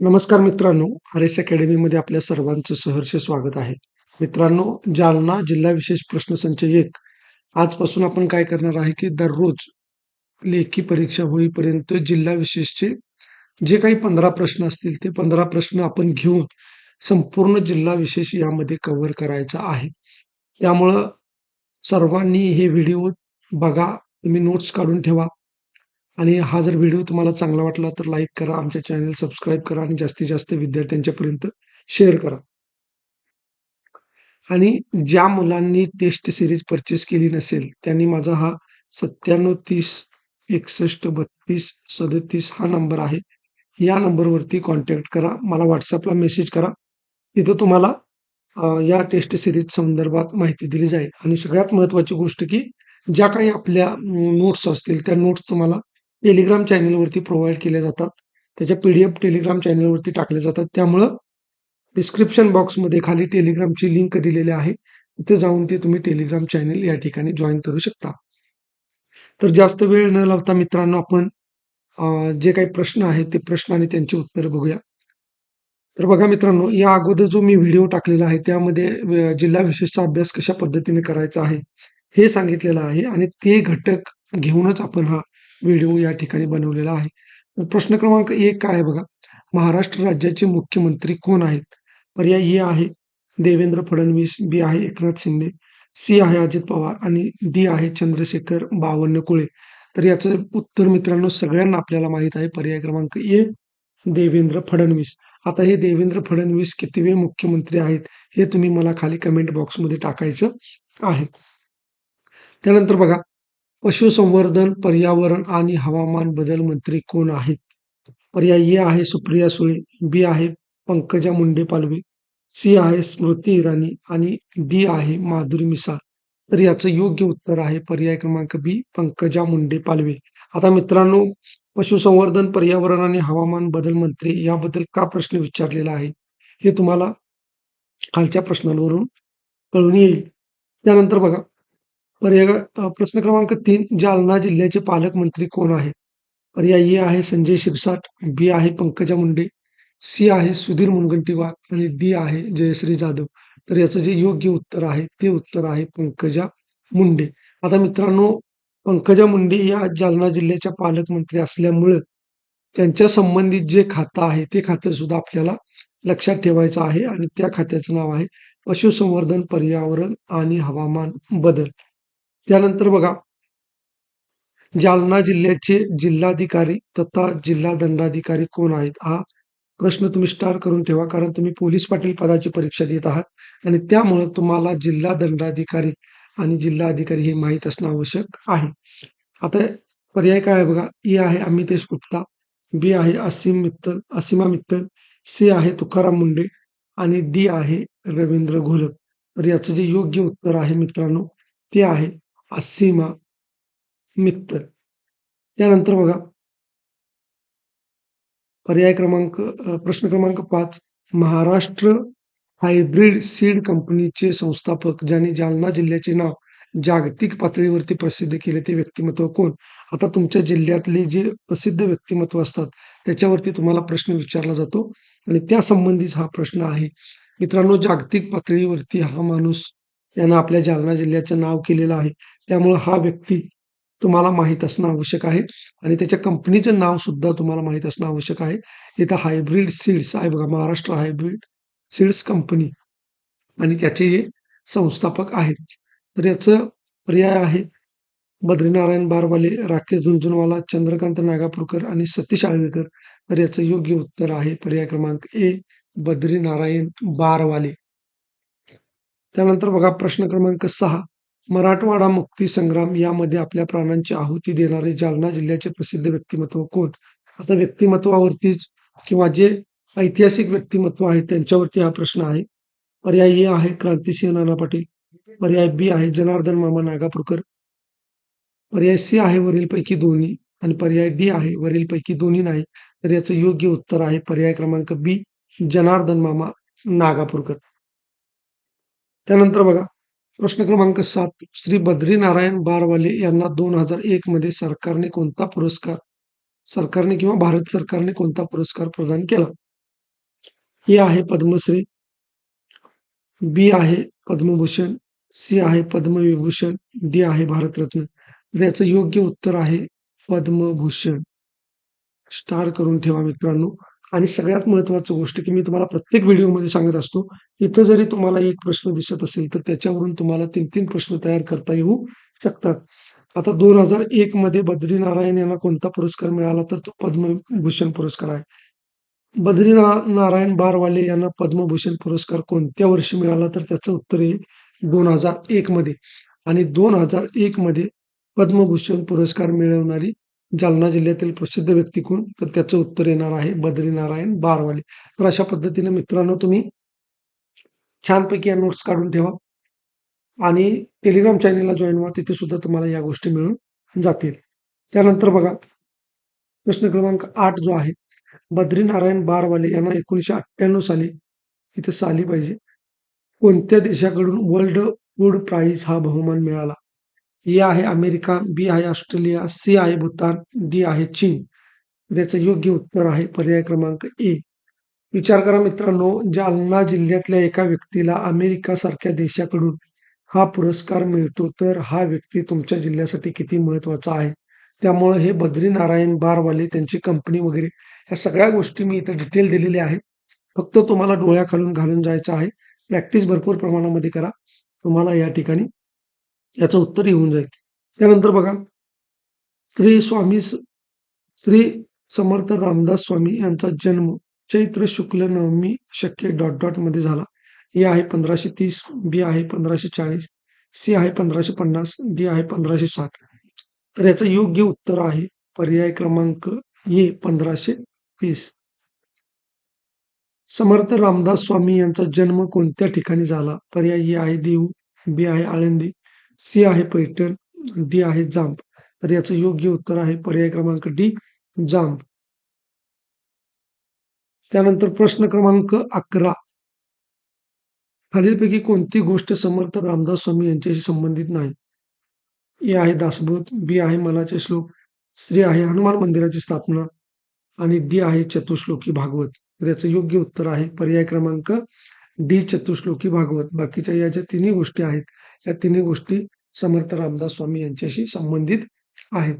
नमस्कार मित्रांनो R S अकॅडमीमध्ये आपल्या सर्वांचं सहर्ष स्वागत आहे. मित्रांनो जालना जिल्हा विशेष प्रश्नसंच एक. आजपासून आपण काय करणार आहे की दररोज लेखी परीक्षा होईपर्यंत जिल्हा विशेषचे जे काही पंधरा प्रश्न असतील ते पंधरा प्रश्न आपण घेऊन संपूर्ण जिल्हा विशेष यामध्ये कव्हर करायचा आहे. त्यामुळं सर्वांनी हे व्हिडिओ बघा तुम्ही नोट्स काढून ठेवा. आणि हा जर व्हिडिओ तुम्हाला चांगला वाटला तर लाईक करा आमच्या चॅनल सबस्क्राईब करा आणि जास्तीत जास्त विद्यार्थ्यांच्यापर्यंत शेअर करा. आणि ज्या मुलांनी टेस्ट सिरीज परचेस केली नसेल त्यांनी माझा हा सत्त्याण्णव तीस एकसष्ट बत्तीस सदतीस हा नंबर आहे. या नंबरवरती कॉन्टॅक्ट करा मला व्हॉट्सअपला मेसेज करा. तिथं तुम्हाला या टेस्ट सिरीज संदर्भात माहिती दिली जाईल. आणि सगळ्यात महत्त्वाची गोष्ट की ज्या काही आपल्या नोट्स असतील त्या नोट्स तुम्हाला टेलिग्राम चॅनलवरती प्रोव्हाइड केल्या जातात. त्याच्या पी डी एफ टेलिग्राम चॅनलवरती टाकल्या जातात. त्यामुळं डिस्क्रिप्शन बॉक्समध्ये खाली टेलिग्रामची लिंक दिलेली आहे. तिथे जाऊन ते तुम्ही टेलिग्राम चॅनल या ठिकाणी जॉईन करू शकता. तर जास्त वेळ न लावता मित्रांनो आपण जे काही प्रश्न आहेत ते प्रश्न आणि त्यांची उत्तरं बघूया. तर बघा मित्रांनो या अगोदर जो मी व्हिडिओ टाकलेला आहे त्यामध्ये जिल्हा विशेषचा अभ्यास कशा पद्धतीने करायचा आहे हे सांगितलेलं आहे. आणि ते घटक घेऊनच आपण हा व्हिडिओ या ठिकाणी बनवलेला आहे. प्रश्न क्रमांक एक काय आहे बघा? महाराष्ट्र राज्याचे मुख्यमंत्री कोण आहेत? पर्याय ए आहे देवेंद्र फडणवीस बी आहे एकनाथ शिंदे सी आहे अजित पवार आणि डी आहे चंद्रशेखर बावनकुळे तर याचं उत्तर मित्रांनो सगळ्यांना आपल्याला माहीत आहे. पर्याय क्रमांक ए देवेंद्र फडणवीस. आता हे देवेंद्र फडणवीस कितवे मुख्यमंत्री आहेत हे तुम्ही मला खाली कमेंट बॉक्समध्ये टाकायचं आहे. त्यानंतर बघा पशुसंवर्धन पर्यावरण आणि हवामान बदल मंत्री कोण आहेत? पर्याय ए आहे सुप्रिया सुळे बी आहे पंकजा मुंडे पालवे सी आहे स्मृती इराणी आणि डी आहे माधुरी मिसाळ. तर याचं योग्य उत्तर आहे पर्याय क्रमांक बी पंकजा मुंडे पालवे. आता मित्रांनो पशुसंवर्धन पर्यावरण आणि हवामान बदल मंत्री याबद्दल का प्रश्न विचारलेला आहे? हे तुम्हाला खालच्या प्रश्नांवरून कळून येईल. त्यानंतर बघा पर्याय प्रश्न क्रमांक तीन जालना जिल्ह्याचे पालकमंत्री कोण आहेत? पर्याय ए आहे संजय शिरसाट बी आहे पंकजा मुंडे सी आहे सुधीर मुनगंटीवार आणि डी आहे जयश्री जाधव. तर याचं जे योग्य उत्तर आहे ते उत्तर आहे पंकजा मुंडे. आता मित्रांनो पंकजा मुंडे या जालना जिल्ह्याच्या पालकमंत्री असल्यामुळं त्यांच्या संबंधित जे खातं आहे ते खातं सुद्धा आपल्याला लक्षात ठेवायचं आहे आणि त्या खात्याचं नाव आहे पशुसंवर्धन पर्यावरण आणि हवामान बदल. त्यानंतर बघा जालना जिल्ह्याचे जिल्हाधिकारी तथा जिल्हा दंडाधिकारी कोण आहेत? हा प्रश्न तुम्ही स्टार करून ठेवा कारण तुम्ही पोलीस पाटील पदाची परीक्षा देत आहात आणि त्यामुळे तुम्हाला जिल्हा दंडाधिकारी आणि जिल्हा अधिकारी हे माहीत असणं आवश्यक आहे. आता पर्याय काय आहे बघा? ए आहे अमितेश गुप्ता बी आहे असीम मित्तल असीमा मित्तल सी आहे तुकाराम मुंडे आणि डी आहे रवींद्र घोलप. तर याचं जे योग्य उत्तर आहे मित्रांनो ते आहे असीमा मित्तल त्यानंतर बघा पर्याय क्रमांक प्रश्न क्रमांक पाच महाराष्ट्र हायब्रिड सीड कंपनीचे संस्थापक ज्यांनी जालना जिल्ह्याचे नाव जागतिक पातळीवरती प्रसिद्ध केले ते व्यक्तिमत्व कोण? आता तुमच्या जिल्ह्यातले जे प्रसिद्ध व्यक्तिमत्व असतात त्याच्यावरती तुम्हाला प्रश्न विचारला जातो. आणि त्या संबंधीच हा प्रश्न आहे. मित्रांनो जागतिक पातळीवरती हा माणूस यानं आपल्या जालना जिल्ह्याचं नाव केलेलं आहे. त्यामुळं हा व्यक्ती तुम्हाला माहीत असणं आवश्यक आहे. आणि त्याच्या कंपनीचं नाव सुद्धा तुम्हाला माहीत असणं आवश्यक आहे. इथं हायब्रिड सीड्स आहे बघा महाराष्ट्र हायब्रिड सीड्स कंपनी आणि त्याचे हे संस्थापक आहेत. तर याचं पर्याय आहे बद्रीनारायण बारवाले राकेश झुंझुनवाला चंद्रकांत नागापूरकर आणि सतीश आळवेकर. तर याचं योग्य उत्तर आहे पर्याय क्रमांक ए बद्रीनारायण बारवाले. त्यानंतर बघा प्रश्न क्रमांक सहा. मराठवाडा मुक्ती संग्राम यामध्ये आपल्या प्राणांची आहुती देणारे जालना जिल्ह्याचे प्रसिद्ध व्यक्तिमत्व कोण? आता व्यक्तिमत्वावरतीच किंवा जे ऐतिहासिक व्यक्तिमत्व आहे त्यांच्यावरती हा प्रश्न आहे. पर्याय ए आहे क्रांतिसिंह नाना पाटील. पर्याय बी आहे जनार्दन मामा नागापूरकर. पर्याय सी आहे वरीलपैकी दोन्ही आणि पर्याय डी आहे वरीलपैकी दोन्ही नाही तर याचं योग्य उत्तर आहे पर्याय क्रमांक बी जनार्दन मामा नागापूरकर. त्यानंतर बघा प्रश्न क्रमांक सात श्री बद्रीनारायण बारवाले यांना दोन हजार एक मध्ये सरकारने कोणता पुरस्कार सरकारने किंवा भारत सरकारने कोणता पुरस्कार प्रदान केला? ए आहे पद्मश्री बी आहे पद्मभूषण सी आहे पद्मविभूषण डी आहे भारतरत्न. तर याचं योग्य उत्तर आहे पद्मभूषण. स्टार करून ठेवा मित्रांनो. आणि सगळ्यात महत्वाची गोष्ट की मी तुम्हाला प्रत्येक व्हिडिओमध्ये सांगत असतो इथं जरी तुम्हाला एक प्रश्न दिसत असेल तर त्याच्यावरून तुम्हाला तीन तीन प्रश्न तयार करता येऊ शकतात. आता दोन हजार एक मध्ये बद्रीनारायण यांना कोणता पुरस्कार मिळाला तर तो पद्मभूषण पुरस्कार आहे. बद्री नारायण बारवाले यांना पद्मभूषण पुरस्कार कोणत्या वर्षी मिळाला तर त्याचं उत्तर आहे दोन हजार एक मध्ये. आणि दोन हजार एक मध्ये पद्मभूषण पुरस्कार मिळवणारी जालना जिल्ह्यातील प्रसिद्ध व्यक्ती कोण? तर त्याचं उत्तर येणार आहे बद्रीनारायण बारवाले. तर अशा पद्धतीने मित्रांनो तुम्ही छानपैकी या नोट्स काढून ठेवा. आणि टेलिग्राम चॅनेलला जॉईन व्हा. तिथे सुद्धा तुम्हाला या गोष्टी मिळून जातील. त्यानंतर बघा प्रश्न क्रमांक आठ जो आहे बद्रीनारायण बारवाले यांना एकोणीसशे अठ्ठ्याण्णव साली इथे साली पाहिजे. कोणत्या देशाकडून वर्ल्ड फूड प्राईज हा बहुमान मिळाला? ए आहे अमेरिका बी आहे ऑस्ट्रेलिया सी आहे भूतान डी आहे चीन. याचं योग्य उत्तर आहे पर्याय क्रमांक ए. विचार करा मित्रांनो जालना जिल्ह्यातल्या एका व्यक्तीला अमेरिका सारख्या देशाकडून हा पुरस्कार मिळतो तर हा व्यक्ती तुमच्या जिल्ह्यासाठी किती महत्त्वाचा आहे? त्यामुळे हे बद्रीनारायण बारवाले त्यांची कंपनी वगैरे ह्या सगळ्या गोष्टी मी इथं डिटेल दिलेल्या आहेत. फक्त तुम्हाला डोळ्याखालून घालून जायचं आहे. प्रॅक्टिस भरपूर प्रमाणामध्ये करा. तुम्हाला या ठिकाणी याचं उत्तर येऊन जाईल. त्यानंतर बघा श्री स्वामी श्री समर्थ रामदास स्वामी यांचा जन्म चैत्र शुक्ल नवमी शक्य डॉट डॉटमध्ये झाला. ए आहे पंधराशे तीस बी आहे पंधराशे चाळीस सी आहे पंधराशे पन्नास डी आहे पंधराशे साठ. तर याचं योग्य उत्तर आहे पर्याय क्रमांक ए पंधराशे तीस. समर्थ रामदास स्वामी यांचा जन्म कोणत्या ठिकाणी झाला? पर्याय ए आहे देऊ बी आहे आळंदी सी आहे पैठण डी आहे जांब. तर याचं योग्य उत्तर आहे पर्याय क्रमांक डी जांब. त्यानंतर प्रश्न क्रमांक अकरा. खालीलपैकी कोणती गोष्ट समर्थ रामदास स्वामी यांच्याशी संबंधित नाही? ए आहे दासबोध बी आहे मलाचे श्लोक श्री आहे हनुमान मंदिराची स्थापना आणि डी आहे चतुश्लोकी भागवत. तर याचं योग्य उत्तर आहे पर्याय क्रमांक डी चतुश्लोकी भागवत. बाकीच्या या ज्या तिन्ही गोष्टी आहेत या तिन्ही गोष्टी समर्थ रामदास स्वामी यांच्याशी संबंधित आहेत.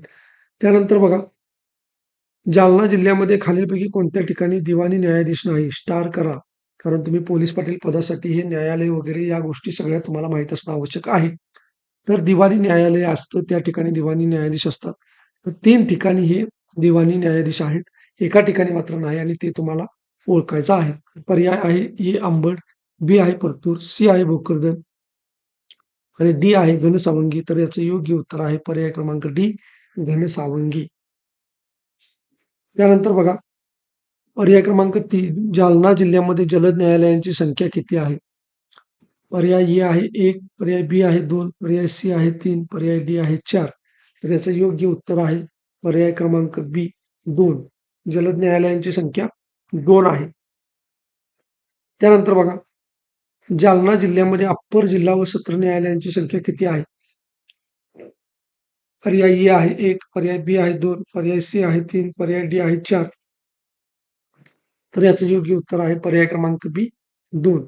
त्यानंतर बघा जालना जिल्ह्यामध्ये खालीलपैकी कोणत्या ठिकाणी दिवाणी न्यायाधीश नाही? स्टार करा. कारण तुम्ही पोलीस पाटील पदासाठी हे न्यायालय वगैरे या गोष्टी सगळ्या तुम्हाला माहीत असणं आवश्यक आहे. तर दिवाणी न्यायालय असतं त्या ठिकाणी दिवाणी न्यायाधीश असतात. तर तीन ठिकाणी हे दिवाणी न्यायाधीश आहेत. एका ठिकाणी मात्र नाही आणि ते तुम्हाला ओळखायचं आहे. पर्याय आहे ए आंबड, बी आहे परतूर, सी आहे भोकरदन आणि डी आहे घनसावंगी. तर याचं योग्य उत्तर आहे पर्याय क्रमांक डी, घनसावंगी. त्यानंतर बघा क्रमांक तीन, जालना जिल्ह्यामध्ये जलद न्यायालयांची संख्या किती आहे? पर्याय आहे एक, पर्याय बी आहे दोन, पर्याय सी आहे तीन, पर्याय डी आहे चार. याचं योग्य उत्तर आहे पर्याय क्रमांक बी, दोन. जलद न्यायालयांची संख्या दोन आहे. त्यानंतर बघा जालना जिल्ह्यामध्ये अप्पर जिल्हा व सत्र न्यायालयांची संख्या किती आहे? पर्याय ए आहे एक पर्याय बी आहे दोन पर्याय सी आहे तीन पर्याय डी आहे चार. तर याचं योग्य उत्तर आहे पर्याय क्रमांक बी दोन.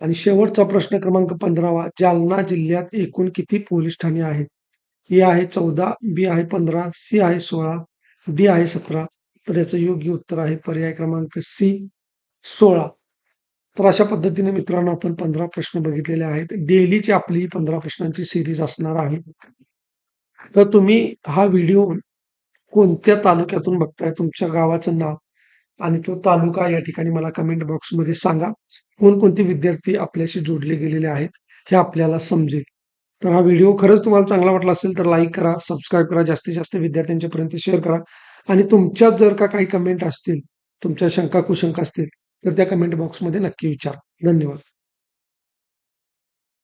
आणि शेवटचा प्रश्न क्रमांक पंधरावा जालना जिल्ह्यात एकूण किती पोलीस ठाणे आहेत? ए आहे चौदा बी आहे पंधरा सी आहे सोळा डी आहे सतरा तर याचं योग्य उत्तर आहे पर्याय क्रमांक सी सोळा. तर अशा पद्धतीने मित्रांनो आपण पंधरा प्रश्न बघितलेले आहेत. डेलीची आपली पंधरा प्रश्नांची सिरीज असणार आहे. तर तुम्ही हा व्हिडिओ कोणत्या तालुक्यातून बघताय? तुमच्या गावाचं नाव आणि तो तालुका या ठिकाणी मला कमेंट बॉक्समध्ये सांगा. कोणकोणते विद्यार्थी आपल्याशी जोडले गेलेले आहेत हे आपल्याला समजेल. तर हा व्हिडिओ खरंच तुम्हाला चांगला वाटला असेल तर लाईक करा सबस्क्राईब करा. जास्तीत जास्त विद्यार्थ्यांच्या पर्यंत शेअर करा. आणि तुमच्यात जर का काही कमेंट असतील तुमच्या शंका कुशंका असतील तर त्या कमेंट बॉक्समध्ये नक्की विचारा. धन्यवाद.